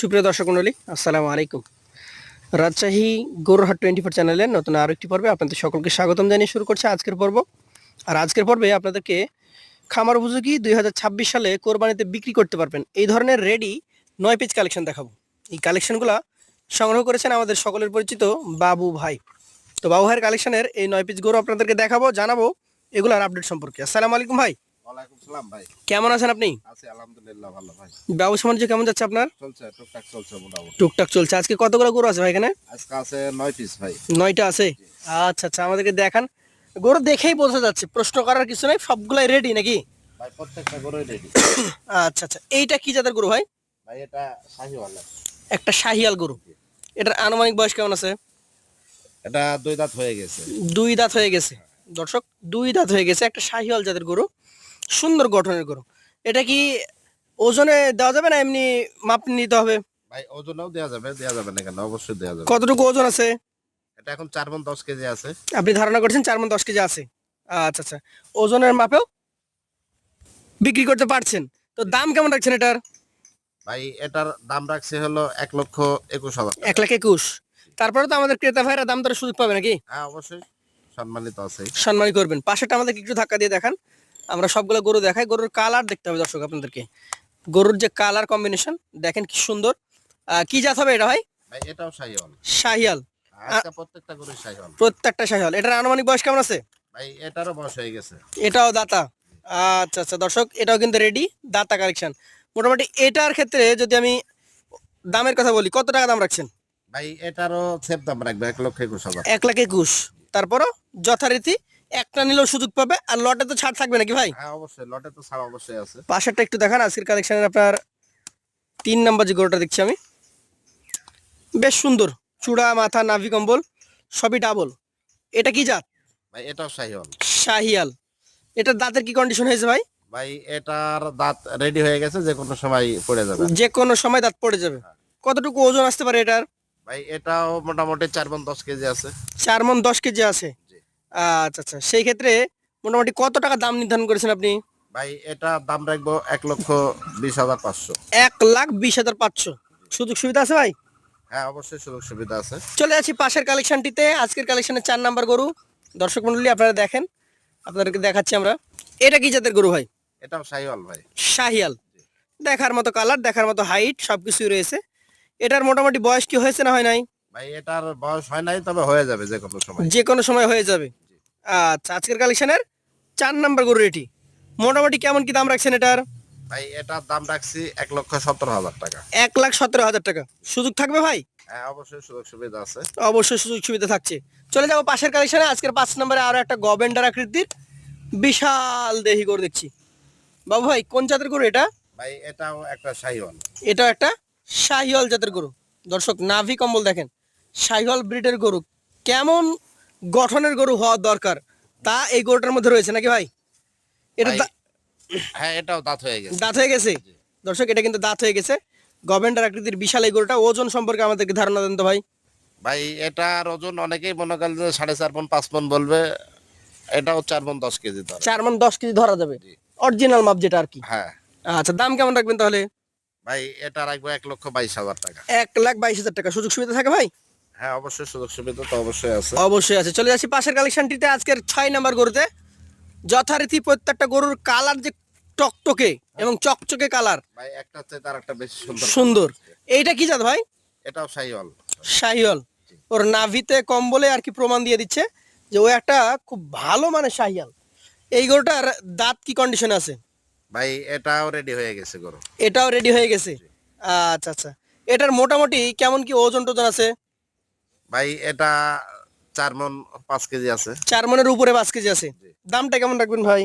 সুপ্রিয় দর্শক মণ্ডলী আসসালামু আলাইকুম। রাজশাহী গৌরহাট টোয়েন্টি ফোর চ্যানেলের নতুন আরও একটি পর্বে আপনাদের সকলকে স্বাগতম জানিয়ে শুরু করছে আজকের পর্ব। আর আজকের পর্বে আপনাদেরকে খামার উপযোগী দুই হাজার সালে কোরবানিতে বিক্রি করতে পারবেন। এই ধরনের রেডি নয় পিস কালেকশন দেখাবো। এই কালেকশনগুলো সংগ্রহ করেছেন আমাদের সকলের পরিচিত বাবু ভাই। তো বাবু ভাইয়ের কালেকশনের এই নয় পিস গরু আপনাদেরকে দেখাবো, জানাব, এগুলোর আপডেট সম্পর্কে। আসসালামু আলাইকুম ভাই। ভাই। কেমন আছেন আপনি? আছি আলহামদুলিল্লাহ ভালো ভাই। ব্যবসা বাণিজ্য কেমন যাচ্ছে আপনার? চলছে টুকটাক চলছে মোটামুটি। টুকটাক চলছে। আজকে কতগুলো গরু আছে ভাই এখানে? আজকে আছে নয় পিস ভাই। নয়টা আছে? আচ্ছা আচ্ছা আমাদেরকে দেখান। গরু দেখেই বোঝা যাচ্ছে প্রশ্ন করার কিছু নাই সবগুলাই রেডি নাকি? ভাই প্রত্যেকটা গরুই রেডি আচ্ছা আচ্ছা এইটা কি জাতের গরু ভাই? ভাই এটা শাহিওয়ালা। একটা শাহিয়াল গরু। এটার আনুমানিক বয়স কেমন আছে? এটা দুই দাঁত হয়ে গেছে। দুই দাঁত হয়ে গেছে। দর্শক দুই দাঁত হয়ে গেছে একটা শাহিয়াল জাতের গরু। সুন্দর গঠনের গরু। এটা কি ওজনে দেওয়া যাবে না এমনি মাপ নিতে হবে? ভাই ওজনও দেওয়া যাবে দেওয়া যাবে না কেন? অবশ্যই দেওয়া যাবে। কতটুকু ওজন আছে? এটা এখন চার মন দশ কেজি আছে। আপনি ধারণা করছেন চার মন দশ কেজি আছে? আচ্ছা আচ্ছা। ওজনের মাপেও বিক্রি করতে পারছেন। তো দাম কেমন রাখছেন এটার? ভাই এটার দাম রাখছে হলো এক লক্ষ একুশ হাজার। এক লাখ একুশ। তারপরে তো আমাদের ক্রেতা ভাইরা দাম দরের সুযোগ পাবে নাকি? হ্যাঁ অবশ্যই। সম্মানিত আছে। সম্মানই করবেন। পাশেটা আমাদেরকে একটু ধাক্কা দিয়ে দেখান। আমরা সবগুলো গরু দেখাই। গরুর কালার দেখতে হবে দর্শক আপনাদেরকে। গরুর যে কালার কম্বিনেশন দেখেন কি সুন্দর। কি জাত হবে এটা ভাই? এটাও শাহিওয়াল। শাহিয়াল প্রত্যেকটা গরুই শাহিওয়াল। প্রত্যেকটা শাহিয়াল এটার আনুমানিক বয়স কেমন আছে? ভাই এটারও বয়স হয়ে গেছে। এটাও দাতা। আচ্ছা আচ্ছা দর্শক এটাও কিন্তু রেডি দাতা কালেকশন মোটামুটি এটার ক্ষেত্রে যদি আমি দামের কথা বলি কত টাকা দাম রাখছেন? ভাই এটারও সেফ দাম রাখবে এক লক্ষ একুশ হাজার। এক লাখ একুশ। তারপরও যথারীতি একটা নিলেও সুযোগ পাবে আর লটে তো ছাড় থাকবে নাকি ভাই? হ্যাঁ অবশ্যই লটে তো ছাড় অবশ্যই আছে। পাশেরটা একটু দেখান আজকের কালেকশনের আপনার তিন নাম্বার যে গরুটা দেখছি আমি। বেশ সুন্দর চূড়া মাথা নাভি কম্বল সবই ডাবল এটা কি জাত? ভাই এটাও শাহিওয়াল। শাহিয়াল। এটার দাঁতের কি কন্ডিশন হয়েছে ভাই? ভাই এটার দাঁত রেডি হয়ে গেছে যে কোনো সময় পড়ে যাবে। যে কোনো সময় দাঁত পড়ে যাবে। কতটুকু ওজন আসতে পারে এটার? ভাই এটাও মোটামুটি চার মন দশ কেজি আছে। চার মন দশ কেজি আছে। আচ্ছা আচ্ছা। সেই ক্ষেত্রে মোটামুটি কত টাকা দাম নির্ধারণ করেছেন আপনি? ভাই এটা দাম রাখব এক লক্ষ বিশ হাজার পাঁচশো। এক লাখ বিশ হাজার পাঁচশো। সুযোগ সুবিধা আছে ভাই? হ্যাঁ অবশ্যই সুযোগ সুবিধা আছে। চলে আছি পাশের কালেকশনটিতে। আজকের কালেকশনের চার নাম্বার গরু। দর্শক মন্ডলী আপনারা দেখেন। আপনাদেরকে দেখাচ্ছি আমরা। এটা কি জাতের গরু ভাই? এটাও শাহিওয়াল ভাই। শাহিয়াল দেখার মতো কালার দেখার মতো হাইট সবকিছুই রয়েছে। এটার মোটামুটি বয়স কি হয়েছে না হয় নাই? ভাই এটার বয়স হয় নাই তবে হয়ে যাবে যে কোনো সময়। যে কোনো সময় হয়ে যাবে। আচ্ছা আজকের কালেকশনের চার নাম্বার গরু এটি। মোটামুটি কেমন কি দাম রাখছেন এটার? ভাই এটার দাম রাখছি এক লক্ষ সত্তর হাজার টাকা। এক লাখ সতেরো হাজার টাকা। সুযোগ থাকবে ভাই? হ্যাঁ অবশ্যই সুযোগ সুবিধা আছে। অবশ্যই সুযোগ সুবিধা থাকছে। চলে যাব পাশের কালেকশনে। আজকের পাঁচ নম্বরে আরও একটা গবেন্ডার আকৃতির বিশাল দেহি গরু দেখছি। বাবু ভাই কোন জাতের গরু এটা? ভাই এটাও একটা শাহিওয়াল। এটাও একটা শাহিওয়াল জাতের গরু। দর্শক নাভি কম্বল দেখেন। শাহিওয়াল ব্রিডের গরু। কেমন গঠনের গরু হওয়া দরকার? তা এই গরুটার মধ্যে রয়েছে নাকি ভাই? এটা হ্যাঁ এটাও দাঁত হয়ে গেছে। দাঁত হয়ে গেছে? দর্শক এটা কিন্তু দাঁত হয়ে গেছে। গভর্নমেন্টার আকৃতির বিশাল এই গরুটা ওজন সম্পর্কে আমাদেরকে ধারণা দেন তো ভাই। ভাই এটার ওজন অনেকেই মনে করেন যে সাড়ে চার মন পাঁচ মন বলবে। এটাও চার মন দশ কেজি ধরে। চার মন দশ কেজি ধরা যাবে। অরিজিনাল মাপ যেটা আর কি। হ্যাঁ। আচ্ছা দাম কেমন রাখবেন তাহলে? ভাই এটা রাখব এক লক্ষ বাইশ হাজার টাকা। এক লাখ বাইশ হাজার টাকা। সুযোগ সুবিধা থাকে ভাই? হ্যাঁ অবশ্যই সুযোগ সুবিধা তো অবশ্যই আছে। অবশ্যই আছে। চলে যাচ্ছি পাশের কালেকশনটিতে আজকের ছয় নাম্বার গরুতে। যথারীতি প্রত্যেকটা গরুর কালার যে টকটকে এবং চকচকে কালার। ভাই একটা হচ্ছে তার একটা বেশি সুন্দর। সুন্দর। এইটা কি জাত ভাই? এটাও শাহিওয়াল। শাহিওয়াল। ওর নাভিতে কম্বলে আর কি প্রমাণ দিয়ে দিচ্ছে যে ও একটা খুব ভালো মানে শাহিয়াল। এই গরুটার দাঁত কি কন্ডিশন আছে? ভাই এটাও রেডি হয়ে গেছে গরু। এটাও রেডি হয়ে গেছে। আচ্ছা আচ্ছা। এটার মোটামুটি কেমন কি ওজন টোজন আছে? ভাই এটা চার মন পাঁচ কেজি আছে। চার মনের উপরে পাঁচ কেজি আছে। দামটা কেমন রাখবেন ভাই?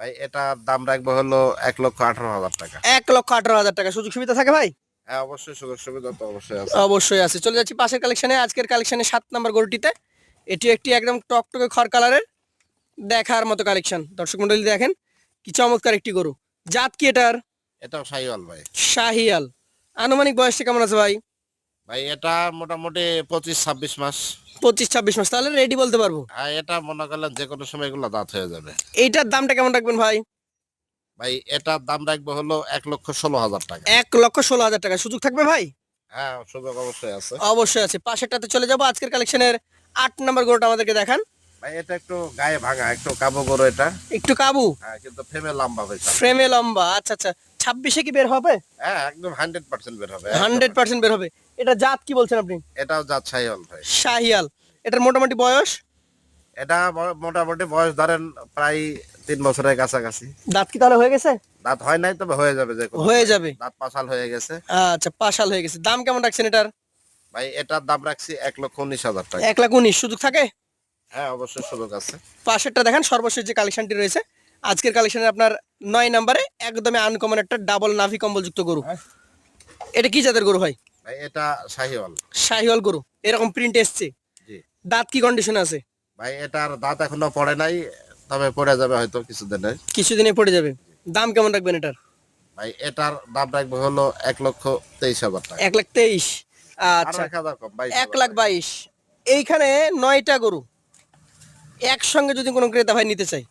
ভাই এটা দাম রাখব হলো এক লক্ষ আঠারো হাজার টাকা। এক লক্ষ আঠারো হাজার টাকা। সুযোগ সুবিধা থাকে ভাই? হ্যাঁ অবশ্যই সুযোগ সুবিধা তো অবশ্যই আছে। অবশ্যই আছে। চলে যাচ্ছি পাশের কালেকশনে। আজকের কালেকশনে সাত নাম্বার গরুটিতে। এটি একটি একদম টকটকে খড় কালারের দেখার মতো কালেকশন। দর্শক মন্ডলী দেখেন কি চমৎকার একটি গরু। জাত কি এটার? এটাও শাহিওয়াল ভাই। শাহিয়াল আনুমানিক বয়সটা কেমন আছে ভাই? ভাই এটা মোটামুটি পঁচিশ ছাব্বিশ মাস। পঁচিশ ছাব্বিশ মাস তাহলে রেডি বলতে পারব? হ্যাঁ এটা মনে করলেন যে কোনো সময় এগুলো দাঁত হয়ে যাবে। এইটার দামটা কেমন রাখবেন ভাই? ভাই এটার দাম রাখব হলো এক লক্ষ ষোলো হাজার টাকা। এক লক্ষ ষোলো হাজার টাকা। সুযোগ থাকবে ভাই? হ্যাঁ সুযোগ অবশ্যই আছে। অবশ্যই আছে। পাশেরটাতে চলে যাব। আজকের কালেকশনের আট নম্বর গরুটা আমাদেরকে দেখান। ভাই এটা একটু গায়ে ভাঙা একটু কাবু গরু এটা। একটু কাবু? হ্যাঁ কিন্তু ফেমে লম্বা ভাই ফ্রেমে লম্বা। আচ্ছা আচ্ছা। ছাব্বিশে কি বের হবে? হ্যাঁ একদম হান্ড্রেড পার্সেন্ট বের হবে হান্ড্রেড পার্সেন্ট বের হবে। এটা জাত কি বলছেন আপনি? এটাও হল ভাই। শাহিয়াল এটার মোটামুটি বয়স? এটা মোটামুটি বয়স ধরেন প্রায় তিন বছরের কাছাকাছি। দাঁত কি তাহলে হয়ে গেছে? দাঁত হয় নাই তবে হয়ে যাবে যে হয়ে যাবে। দাঁত পাশাল হয়ে গেছে। আচ্ছা পাশাল হয়ে গেছে। দাম কেমন রাখছেন এটার? ভাই এটার দাম রাখছি এক লক্ষ উনিশ হাজার টাকা। এক লাখ উনিশ। সুযোগ থাকে? হ্যাঁ অবশ্যই সুযোগ আছে। পাশেরটা দেখেন সর্বশেষ যে কালেকশনটি রয়েছে আজকের কালেকশনে আপনার নয় নম্বরে একদমই আনকমন একটা ডাবল নাভি কম্বল যুক্ত গরু এটা কি জাতের গরু ভাই? ভাই এটা শাহিওয়াল। শাহিওয়াল গরু। এরকম প্রিন্ট এসছে। জি। দাঁত কি কন্ডিশন আছে? ভাই এটার দাঁত এখনও পড়ে নাই তবে পড়ে যাবে হয়তো কিছুদিনে কিছুদিনে পড়ে যাবে। দাম কেমন রাখবেন এটার? ভাই এটার দাম রাখবে হলো এক লক্ষ তেইশ হাজার টাকা। এক লাখ তেইশ। আচ্ছা। এক লাখ বাইশ। এইখানে নয়টা গরু। একসঙ্গে যদি কোনো ক্রেতা ভাই নিতে চাই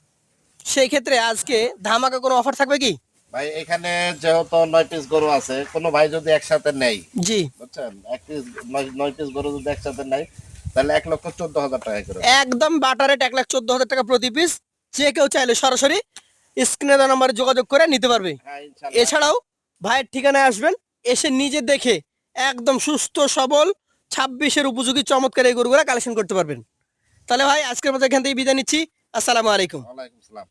সেই ক্ষেত্রে আজকে ধামাকা কোনো অফার থাকবে কি? ভাই এখানে যেহেতু নয় পিস গরু আছে কোনো ভাই যদি একসাথে নেই জি। বুঝছেন? এক পিস নয় পিস গরু যদি একসাথে নেয় তাহলে এক লক্ষ চোদ্দ হাজার টাকা করে। একদম বাটার রেট এক লাখ চোদ্দ হাজার টাকা প্রতি পিস যে কেউ চাইলে সরাসরি স্ক্রিনে নাম্বারে যোগাযোগ করে নিতে পারবে। হ্যাঁ এছাড়াও ভাইয়ের ঠিকানায় আসবেন এসে নিজে দেখে একদম সুস্থ সবল ছাব্বিশের উপযোগী চমৎকার এই গরুগুলা কালেকশন করতে পারবেন। তাহলে ভাই আজকের মতো এখান থেকে বিদায় নিচ্ছি। আসসালামু আলাইকুম। ওয়ালাইকুম সালাম